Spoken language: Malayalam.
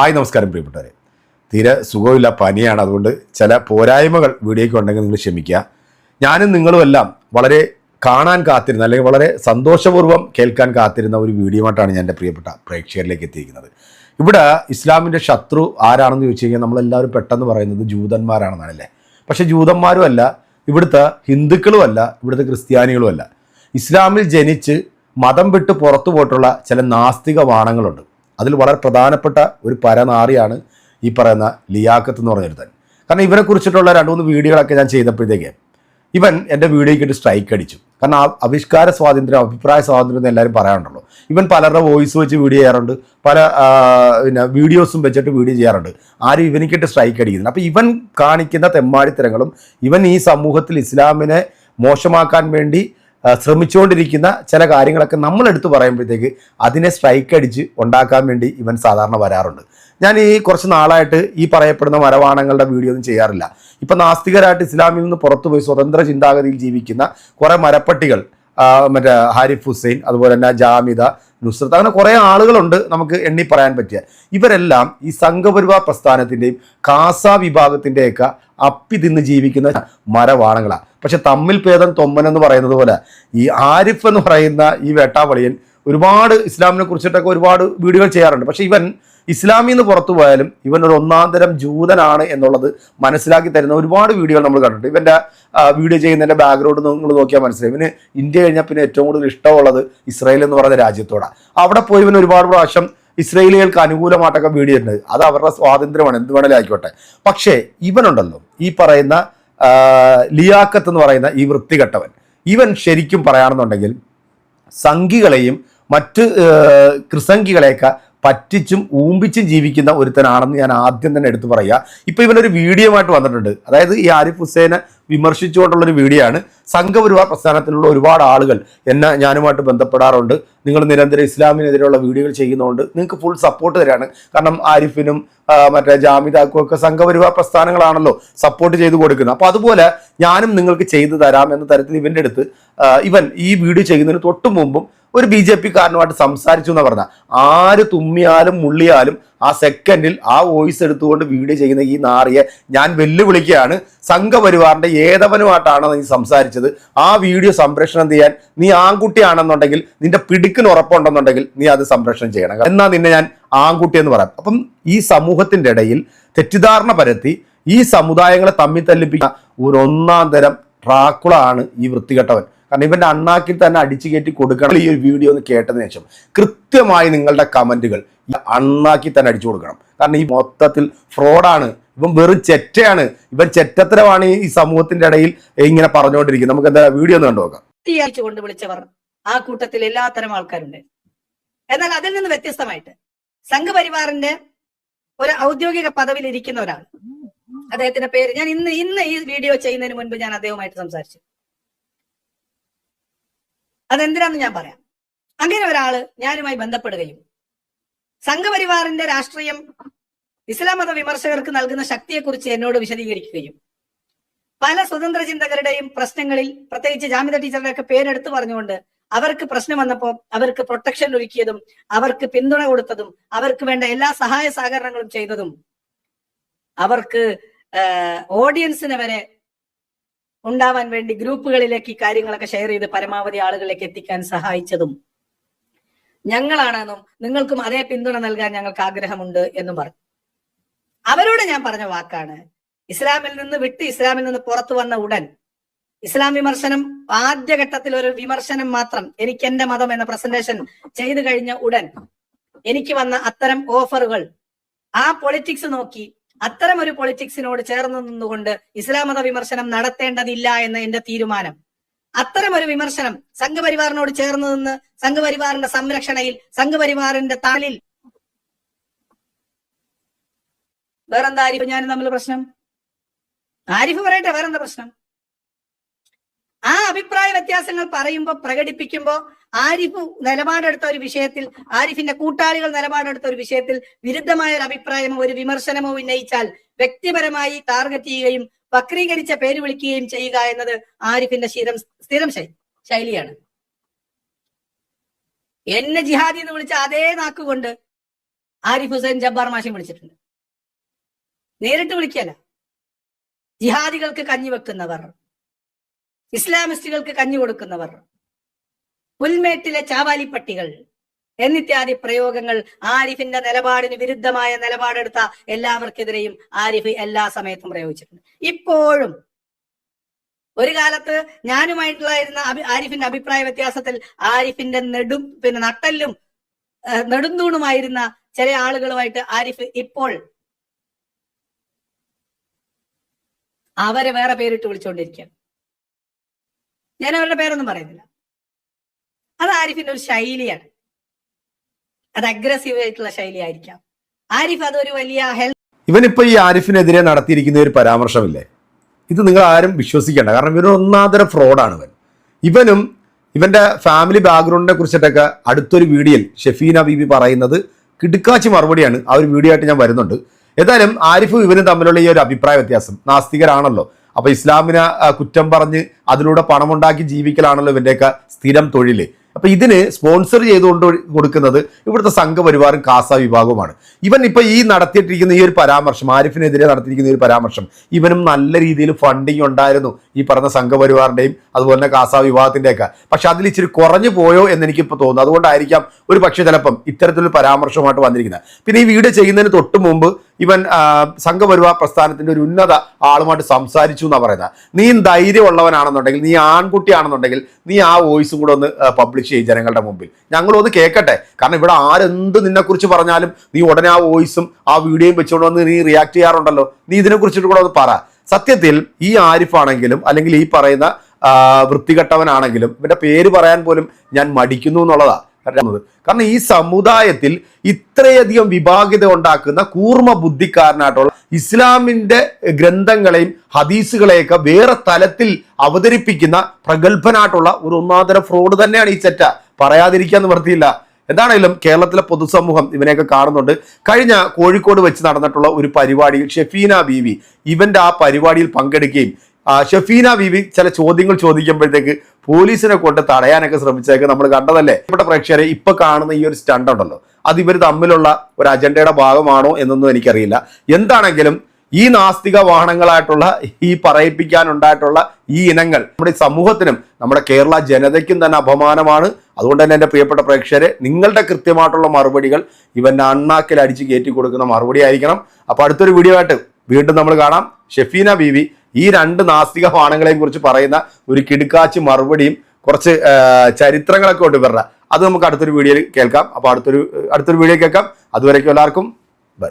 ഹായ് നമസ്കാരം പ്രിയപ്പെട്ടവരെ. തീരെ സുഖമില്ല പനിയാണ്. അതുകൊണ്ട് ചില പോരായ്മകൾ വീഡിയോയ്ക്ക് ഉണ്ടെങ്കിൽ നിങ്ങൾ ക്ഷമിക്കുക. ഞാനും നിങ്ങളും എല്ലാം വളരെ കാണാൻ കാത്തിരുന്ന അല്ലെങ്കിൽ വളരെ സന്തോഷപൂർവം കേൾക്കാൻ കാത്തിരുന്ന ഒരു വീഡിയോ ആയിട്ടാണ് ഞാൻ എന്റെ പ്രിയപ്പെട്ട പ്രേക്ഷകരിലേക്ക് എത്തിയിരിക്കുന്നത്. ഇവിടെ ഇസ്ലാമിന്റെ ശത്രു ആരാണെന്ന് ചോദിച്ചു കഴിഞ്ഞാൽ നമ്മളെല്ലാവരും പെട്ടെന്ന് പറയുന്നത് ജൂതന്മാരാണെന്നാണല്ലേ? പക്ഷേ ജൂതന്മാരും അല്ല ഇവിടുത്തെ ഹിന്ദുക്കളും അല്ല ഇവിടുത്തെ ക്രിസ്ത്യാനികളും അല്ല. ഇസ്ലാമിൽ ജനിച്ച് മതം വിട്ട് പുറത്തു പോയിട്ടുള്ള ചില നാസ്തിക വാണങ്ങളുണ്ട്. അതിൽ വളരെ പ്രധാനപ്പെട്ട ഒരു പരനാറിയാണ് ഈ പറയുന്ന ലിയാക്കത്ത് എന്ന് പറഞ്ഞൊരുത്തൻ കാരണം ഇവരെ കുറിച്ചിട്ടുള്ള രണ്ട് മൂന്ന് വീഡിയോകളൊക്കെ ഞാൻ ചെയ്തപ്പോഴത്തേക്ക് ഇവൻ എന്റെ വീഡിയോയ്ക്ക് സ്ട്രൈക്ക് അടിച്ചു. കാരണം ആ ആവിഷ്കാര സ്വാതന്ത്ര്യം അഭിപ്രായ സ്വാതന്ത്ര്യം എന്ന് എല്ലാവരും പറയാറുണ്ടല്ലോ. ഇവൻ പലരുടെ വോയിസ് വെച്ച് വീഡിയോ ചെയ്യാറുണ്ട്. പല പിന്നെ വീഡിയോസും വെച്ചിട്ട് വീഡിയോ ചെയ്യാറുണ്ട്. ആരും ഇവനിക്കിട്ട് സ്ട്രൈക്ക് അടിക്കുന്നില്ല. അപ്പോൾ ഇവൻ കാണിക്കുന്ന തെമ്മാടിത്തരങ്ങളും ഇവൻ ഈ സമൂഹത്തിൽ ഇസ്ലാമിനെ മോശമാക്കാൻ വേണ്ടി ശ്രമിച്ചുകൊണ്ടിരിക്കുന്ന ചില കാര്യങ്ങളൊക്കെ നമ്മൾ എടുത്തു പറയുമ്പോഴത്തേക്ക് അതിനെ സ്ട്രൈക്ക് അടിച്ച് ഉണ്ടാക്കാൻ വേണ്ടി ഇവൻ സാധാരണ വരാറുണ്ട്. ഞാൻ ഈ കുറച്ച് നാളായിട്ട് ഈ പറയപ്പെടുന്ന മരവാണങ്ങളുടെ വീഡിയോ ഒന്നും ചെയ്യാറില്ല. ഇപ്പം നാസ്തികരായിട്ട് ഇസ്ലാമിൽ നിന്ന് പുറത്തുപോയി സ്വതന്ത്ര ചിന്താഗതിയിൽ ജീവിക്കുന്ന കുറേ മരപ്പട്ടികൾ മറ്റേ ഹാരിഫ് ഹുസൈൻ അതുപോലെ തന്നെ ജാമിദ നുസ്രത്ത് അങ്ങനെ കുറേ ആളുകളുണ്ട് നമുക്ക് എണ്ണി പറയാൻ പറ്റിയ. ഇവരെല്ലാം ഈ സംഘപരിവാർ പ്രസ്ഥാനത്തിന്റെയും കാസ വിഭാഗത്തിന്റെയൊക്കെ അപ്പി തിന്ന് ജീവിക്കുന്ന മരവാണങ്ങളാണ് പക്ഷെ തമ്മിൽ ഭേദം തൊമ്മൻ എന്ന് പറയുന്നത് പോലെ ഈ ആരിഫ് എന്ന് പറയുന്ന ഈ വേട്ടാവളിയൻ ഒരുപാട് ഇസ്ലാമിനെ കുറിച്ചിട്ടൊക്കെ ഒരുപാട് വീഡിയോകൾ ചെയ്യാറുണ്ട്. പക്ഷെ ഇവൻ ഇസ്ലാമിൽ നിന്ന് പുറത്തു പോയാലും ഇവൻ ഒരു ഒന്നാം തരം ജൂതനാണ് എന്നുള്ളത് മനസ്സിലാക്കി തരുന്ന ഒരുപാട് വീഡിയോകൾ നമ്മൾ കണ്ടിട്ടുണ്ട്. ഇവന്റെ വീഡിയോ ചെയ്യുന്നതിന്റെ ബാക്ക്ഗ്രൗണ്ട് നിങ്ങൾ നോക്കിയാൽ മനസ്സിലായി ഇവന് ഇന്ത്യ കഴിഞ്ഞാൽ പിന്നെ ഏറ്റവും കൂടുതൽ ഇഷ്ടമുള്ളത് ഇസ്രായേൽ എന്ന് പറയുന്ന രാജ്യത്തോടാണ് അവിടെ പോയി ഇവൻ ഒരുപാട് പ്രാവശ്യം ഇസ്രയേലികൾക്ക് അനുകൂലമായിട്ടൊക്കെ വീഡിയോ ഉണ്ട് അത് അവരുടെ സ്വാതന്ത്ര്യമാണ്. എന്ത് വേണേലും ആയിക്കോട്ടെ. പക്ഷേ ഇവനുണ്ടല്ലോ ഈ പറയുന്ന ലിയാക്കത്ത് എന്ന് പറയുന്ന ഈ വൃത്തികെട്ടവൻ. ഇവൻ ശരിക്കും പറയുകയാണെന്നുണ്ടെങ്കിൽ സംഘികളെയും മറ്റ് ക്രിസംഖികളെയൊക്കെ പറ്റിച്ചും ഊമ്പിച്ചും ജീവിക്കുന്ന ഒരുത്തനാണെന്ന് ഞാൻ ആദ്യം തന്നെ എടുത്തു പറയുക. ഇപ്പൊ ഇവനൊരു വീഡിയോ ആയിട്ട് വന്നിട്ടുണ്ട്. അതായത് ഈ ആരിഫ് ഹുസൈനെ വിമർശിച്ചുകൊണ്ടുള്ളൊരു വീഡിയോ ആണ്. സംഘപരിവാർ പ്രസ്ഥാനത്തിലുള്ള ഒരുപാട് ആളുകൾ എന്നെ ഞാനുമായിട്ട് ബന്ധപ്പെടാറുണ്ട്. നിങ്ങൾ നിരന്തരം ഇസ്ലാമിനെതിരെയുള്ള വീഡിയോകൾ ചെയ്യുന്നതുകൊണ്ട് നിങ്ങൾക്ക് ഫുൾ സപ്പോർട്ട് തരാണ്. കാരണം ആരിഫിനും മറ്റേ ജാമിദാക്കും ഒക്കെ സംഘപരിവാർ പ്രസ്ഥാനങ്ങളാണല്ലോ സപ്പോർട്ട് ചെയ്ത് കൊടുക്കുന്നത്. അപ്പോൾ അതുപോലെ ഞാനും നിങ്ങൾക്ക് ചെയ്തു തരാം എന്ന തരത്തിൽ ഇവന്റെ അടുത്ത് ഇവൻ ഈ വീഡിയോ ചെയ്യുന്നതിന് തൊട്ട് മുമ്പും ഒരു ബി ജെ പി കാരനുമായിട്ട് സംസാരിച്ചു എന്ന് പറഞ്ഞാൽ ആര് തുമ്മിയാലും മുള്ളിയാലും ആ സെക്കൻഡിൽ ആ വോയിസ് എടുത്തുകൊണ്ട് വീഡിയോ ചെയ്യുന്ന ഈ നാറിയെ ഞാൻ വെല്ലുവിളിക്കുകയാണ്. സംഘപരിവാറിന്റെ ഏതവനുമായിട്ടാണ് നീ സംസാരിച്ചത്? ആ വീഡിയോ സംപ്രേഷണം ചെയ്യാൻ? നീ ആൺകുട്ടിയാണെന്നുണ്ടെങ്കിൽ നിന്റെ പിടിക്കിന് ഉറപ്പുണ്ടെന്നുണ്ടെങ്കിൽ നീ അത് സംപ്രേഷണം ചെയ്യണം. എന്നാ നിന്നെ ഞാൻ ആൺകുട്ടി എന്ന് പറയാം. അപ്പം ഈ സമൂഹത്തിന്റെ ഇടയിൽ തെറ്റിദ്ധാരണ പരത്തി ഈ സമുദായങ്ങളെ തമ്മിൽ തല്ലിപ്പിക്കുന്ന ഒരു ഒന്നാം തരം ട്രാക്കുള ആണ് ഈ വൃത്തികെട്ടവൻ. കാരണം ഇവന്റെ അണ്ണാക്കിൽ തന്നെ അടിച്ചു കയറ്റി കൊടുക്കണം ഈ ഒരു വീഡിയോ ഒന്ന് കേട്ടതിന് ശേഷം. കൃത്യമായി നിങ്ങളുടെ കമന്റുകൾ അണ്ണാക്കി തന്നെ അടിച്ചു കൊടുക്കണം. കാരണം ഈ മൊത്തത്തിൽ ഫ്രോഡാണ്. ഇവൻ വെറും ചെറ്റയാണ്. ഇവൻ ചെറ്റത്തരമാണ് ഈ സമൂഹത്തിന്റെ ഇടയിൽ ഇങ്ങനെ പറഞ്ഞുകൊണ്ടിരിക്കുന്നത്. നമുക്ക് എന്താ വീഡിയോ ഒന്ന് കണ്ടു നോക്കാം. തീയച്ചു കൊണ്ട് വിളിച്ചവർ ആ കൂട്ടത്തിൽ എല്ലാത്തരം ആൾക്കാരുണ്ട്. എന്നാൽ അതിൽ നിന്ന് വ്യത്യസ്തമായിട്ട് സംഘപരിവാറിന്റെ ഒരു ഔദ്യോഗിക പദവിയിൽ ഇരിക്കുന്ന ഒരാൾ. അദ്ദേഹത്തിന്റെ പേര് ഞാൻ ഇന്ന് ഇന്ന് ഈ വീഡിയോ ചെയ്യുന്നതിന് മുൻപ് ഞാൻ അദ്ദേഹവുമായിട്ട് സംസാരിച്ചു. അതെന്തിനാന്ന് ഞാൻ പറയാം. അങ്ങനെ ഒരാൾ ഞാനുമായി ബന്ധപ്പെടുകയും സംഘപരിവാറിന്റെ രാഷ്ട്രീയം ഇസ്ലാം മത വിമർശകർക്ക് നൽകുന്ന ശക്തിയെക്കുറിച്ച് എന്നോട് വിശദീകരിക്കുകയും പല സ്വതന്ത്ര ചിന്തകരുടെയും പ്രശ്നങ്ങളിൽ പ്രത്യേകിച്ച് ജാമ്യത ടീച്ചറുടെ ഒക്കെ പേരെടുത്ത് പറഞ്ഞുകൊണ്ട് അവർക്ക് പ്രശ്നം വന്നപ്പോൾ അവർക്ക് പ്രൊട്ടക്ഷൻ ഒരുക്കിയതും അവർക്ക് പിന്തുണ കൊടുത്തതും അവർക്ക് വേണ്ട എല്ലാ സഹായ സഹകരണങ്ങളും ചെയ്തതും അവർക്ക് ഓഡിയൻസിനെ വരെ ഉണ്ടാവാൻ വേണ്ടി ഗ്രൂപ്പുകളിലേക്ക് ഈ കാര്യങ്ങളൊക്കെ ഷെയർ ചെയ്ത് പരമാവധി ആളുകളിലേക്ക് എത്തിക്കാൻ സഹായിച്ചതും ഞങ്ങളാണെന്നും നിങ്ങൾക്കും അതേ പിന്തുണ നൽകാൻ ഞങ്ങൾക്ക് ആഗ്രഹമുണ്ട് എന്നും പറഞ്ഞു. അവരോട് ഞാൻ പറഞ്ഞ വാക്കാണ് ഇസ്ലാമിൽ നിന്ന് വിട്ട് ഇസ്ലാമിൽ നിന്ന് പുറത്തു വന്ന ഉടൻ ഇസ്ലാം വിമർശനം ആദ്യഘട്ടത്തിൽ ഒരു വിമർശനം മാത്രം എനിക്ക് എന്റെ മതം എന്ന പ്രസന്റേഷൻ ചെയ്തു കഴിഞ്ഞ ഉടൻ എനിക്ക് വന്ന അത്തരം ഓഫറുകൾ ആ പൊളിറ്റിക്സ് നോക്കി അത്തരം ഒരു പൊളിറ്റിക്സിനോട് ചേർന്ന് നിന്നുകൊണ്ട് ഇസ്ലാം മത വിമർശനം നടത്തേണ്ടതില്ല എന്ന എന്റെ തീരുമാനം. അത്തരം ഒരു വിമർശനം സംഘപരിവാറിനോട് ചേർന്ന് നിന്ന് സംഘപരിവാറിന്റെ സംരക്ഷണയിൽ സംഘപരിവാറിന്റെ താലിൽ വേറെന്താ ആരിഫ്? ഞാൻ തമ്മിൽ പ്രശ്നം? ആരിഫ് പറയട്ടെ വേറെന്താ പ്രശ്നം? ആ അഭിപ്രായ വ്യത്യാസങ്ങൾ പറയുമ്പോ പ്രകടിപ്പിക്കുമ്പോൾ ആരിഫ് നിലപാടെടുത്ത ഒരു വിഷയത്തിൽ ആരിഫിന്റെ കൂട്ടാളികൾ നിലപാടെടുത്ത ഒരു വിഷയത്തിൽ വിരുദ്ധമായ ഒരു അഭിപ്രായമോ ഒരു വിമർശനമോ ഉന്നയിച്ചാൽ വ്യക്തിപരമായി ടാർഗറ്റ് ചെയ്യുകയും വക്രീകരിച്ച പേര് വിളിക്കുകയും ചെയ്യുക എന്നത് ആരിഫിന്റെ സ്ഥിരം സ്ഥിരം ശൈലിയാണ്. എന്നെ ജിഹാദി എന്ന് വിളിച്ച അതേ നാക്കുകൊണ്ട് ആരിഫ് ഹുസൈൻ ജബ്ബാർ മാഷി വിളിച്ചിട്ടുണ്ട്. നേരിട്ട് വിളിക്കല്ല ജിഹാദികൾക്ക് കഞ്ഞി വെക്കുന്നവർ ഇസ്ലാമിസ്റ്റുകൾക്ക് കഞ്ഞി കൊടുക്കുന്നവർ പുൽമേട്ടിലെ ചാവാലിപ്പട്ടികൾ എന്നിത്യാദി പ്രയോഗങ്ങൾ ആരിഫിന്റെ നിലപാടിന് വിരുദ്ധമായ നിലപാടെടുത്ത എല്ലാവർക്കെതിരെയും ആരിഫ് എല്ലാ സമയത്തും പ്രയോഗിച്ചിട്ടുണ്ട്. ഇപ്പോഴും ഒരു കാലത്ത് ഞാനുമായിട്ടുള്ളായിരുന്ന ആരിഫിന്റെ അഭിപ്രായ വ്യത്യാസത്തിൽ ആരിഫിന്റെ നെടും പിന്നെ നട്ടല്ലും നെടുന്തൂണുമായിരുന്ന ചില ആളുകളുമായിട്ട് ആരിഫ് ഇപ്പോൾ അവരെ വേറെ പേരിട്ട് വിളിച്ചുകൊണ്ടിരിക്കുകയാണ്. ഞാൻ അവരുടെ പേരൊന്നും പറയുന്നില്ല. അത് ആരിഫിന്റെ ഒരു ശൈലിയാണ്. അത് അഗ്രസീവ് ആയിട്ടുള്ള ശൈലി ആയിരിക്കാം ആരിഫ് അതൊരു വലിയ ഹെൽത്ത് ഇവനിപ്പോ ഈ ആരിഫിനെതിരെ നടത്തിയിരിക്കുന്ന ഒരു പരാമർശമില്ലേ? ഇത് നിങ്ങൾ ആരും വിശ്വസിക്കേണ്ട. കാരണം ഇവൻ ഒന്നാന്തര ഫ്രോഡാണ് ഇവൻ. ഇവനും ഇവന്റെ ഫാമിലി ബാക്ക്ഗ്രൗണ്ടിനെ കുറിച്ചിട്ടൊക്കെ അടുത്തൊരു വീഡിയോയിൽ ഷെഫീന ബീബി പറയുന്നത് കിടുക്കാച്ചി മറുപടിയാണ്. ആ ഒരു വീഡിയോ ആയിട്ട് ഞാൻ വരുന്നുണ്ട്. ഏതായാലും ആരിഫും ഇവനും തമ്മിലുള്ള ഈ ഒരു അഭിപ്രായ വ്യത്യാസം നാസ്തികരാണല്ലോ. അപ്പൊ ഇസ്ലാമിനെ കുറ്റം പറഞ്ഞ് അതിലൂടെ പണമുണ്ടാക്കി ജീവിക്കലാണല്ലോ ഇവന്റെയൊക്കെ സ്ഥിരം തൊഴിൽ. അപ്പൊ ഇതിന് സ്പോൺസർ ചെയ്തുകൊണ്ട് കൊടുക്കുന്നത് ഇവിടുത്തെ സംഘപരിവാറും കാസ വിഭാഗവുമാണ്. ഇവൻ ഇപ്പൊ ഈ നടത്തിയിട്ടിരിക്കുന്ന ഈ ഒരു പരാമർശം ആരിഫിനെതിരെ നടത്തിയിരിക്കുന്ന ഈ ഒരു പരാമർശം ഇവനും നല്ല രീതിയിൽ ഫണ്ടിങ് ഉണ്ടായിരുന്നു ഈ പറഞ്ഞ സംഘപരിവാറിന്റെയും അതുപോലെ തന്നെ കാസ വിഭാഗത്തിന്റെ ഒക്കെ പക്ഷെ അതിൽ ഇച്ചിരി കുറഞ്ഞു പോയോ എന്ന് എനിക്കിപ്പോൾ തോന്നുന്നു. അതുകൊണ്ടായിരിക്കാം ഒരു പക്ഷേ ചിലപ്പം ഇത്തരത്തിലൊരു പരാമർശമായിട്ട് വന്നിരിക്കുന്നത്. പിന്നെ ഈ വീഡിയോ ചെയ്യുന്നതിന് തൊട്ട് മുമ്പ് ഇവൻ സംഘപരിവാർ പ്രസ്ഥാനത്തിന്റെ ഒരു ഉന്നത ആളുമായിട്ട് സംസാരിച്ചു എന്നാണ് പറയുന്നത് നീ ധൈര്യമുള്ളവനാണെന്നുണ്ടെങ്കിൽ നീ ആൺകുട്ടിയാണെന്നുണ്ടെങ്കിൽ നീ ആ വോയിസും കൂടെ ഒന്ന് പബ്ലിഷ് ചെയ്യും ജനങ്ങളുടെ മുമ്പിൽ. ഞങ്ങളൊന്ന് കേൾക്കട്ടെ കാരണം ഇവിടെ ആരെന്ത് നിന്നെക്കുറിച്ച് പറഞ്ഞാലും നീ ഉടനെ ആ വോയിസും ആ വീഡിയോയും വെച്ചുകൊണ്ട് വന്ന് നീ റിയാക്ട് ചെയ്യാറുണ്ടല്ലോ. നീ ഇതിനെക്കുറിച്ചിട്ട് കൂടെ ഒന്ന് പറ. സത്യത്തിൽ ഈ ആരിഫാണെങ്കിലും അല്ലെങ്കിൽ ഈ പറയുന്ന വൃത്തികെട്ടവനാണെങ്കിലും ഇവന്റെ പേര് പറയാൻ പോലും ഞാൻ മടിക്കുന്നു എന്നുള്ളതാ. പറയുന്നത് കാരണം ഈ സമുദായത്തിൽ ഇത്രയധികം വിഭാഗിത ഉണ്ടാക്കുന്ന കൂർമ്മ ബുദ്ധിക്കാരനായിട്ടുള്ള ഇസ്ലാമിന്റെ ഗ്രന്ഥങ്ങളെയും ഹദീസുകളെയൊക്കെ വേറെ തലത്തിൽ അവതരിപ്പിക്കുന്ന പ്രഗത്ഭനായിട്ടുള്ള ഒരു ഒന്നാന്തര ഫ്രോഡ് തന്നെയാണ് ഈ ചെറ്റ. പറയാതിരിക്കാൻ നിവർത്തിയില്ല എന്താണെങ്കിലും കേരളത്തിലെ പൊതുസമൂഹം ഇവനെയൊക്കെ കാണുന്നുണ്ട്. കഴിഞ്ഞ കോഴിക്കോട് വെച്ച് നടന്നിട്ടുള്ള ഒരു പരിപാടിയിൽ ഷെഫീന ബീവി. ഇവന്റെ ആ പരിപാടിയിൽ പങ്കെടുക്കുകയും ഷെഫീന ബീവി ചില ചോദ്യങ്ങൾ ചോദിക്കുമ്പോഴത്തേക്ക് പോലീസിനെ കൊണ്ട് തടയാനൊക്കെ ശ്രമിച്ചതൊക്കെ നമ്മൾ കണ്ടതല്ലേ? ഇവിടെ പ്രേക്ഷകരെ ഇപ്പൊ കാണുന്ന ഈ ഒരു സ്റ്റണ്ട് ഉണ്ടല്ലോ. അത് ഇവർ തമ്മിലുള്ള ഒരു അജണ്ടയുടെ ഭാഗമാണോ എന്നൊന്നും എനിക്കറിയില്ല. എന്താണെങ്കിലും ഈ നാസ്തിക വാഹനങ്ങളായിട്ടുള്ള ഈ പറയിപ്പിക്കാനുണ്ടായിട്ടുള്ള ഈ ഇനങ്ങൾ നമ്മുടെ സമൂഹത്തിനും നമ്മുടെ കേരള ജനതയ്ക്കും തന്നെ അപമാനമാണ്. അതുകൊണ്ട് തന്നെ എന്റെ പ്രിയപ്പെട്ട പ്രേക്ഷകരെ നിങ്ങളുടെ കൃത്യമായിട്ടുള്ള മറുപടികൾ ഇവന്റെ അണ്ണാക്കിൽ അടിച്ച് കയറ്റി കൊടുക്കുന്ന മറുപടി ആയിരിക്കണം. അപ്പോൾ അടുത്തൊരു വീഡിയോ ആയിട്ട് വീണ്ടും നമ്മൾ കാണാം. ഷെഫീന ബീവി ഈ രണ്ട് നാസ്തിക വാഹനങ്ങളെയും കുറിച്ച് പറയുന്ന ഒരു കിടുക്കാച്ച് മറുപടിയും കുറച്ച് ചരിത്രങ്ങളൊക്കെ ഉണ്ട് ഇവരുടെ. അത് നമുക്ക് അടുത്തൊരു വീഡിയോയിൽ കേൾക്കാം. അപ്പോൾ അടുത്തൊരു അടുത്തൊരു വീഡിയോ കേൾക്കാം. അതുവരേക്കും എല്ലാവർക്കും ബൈ.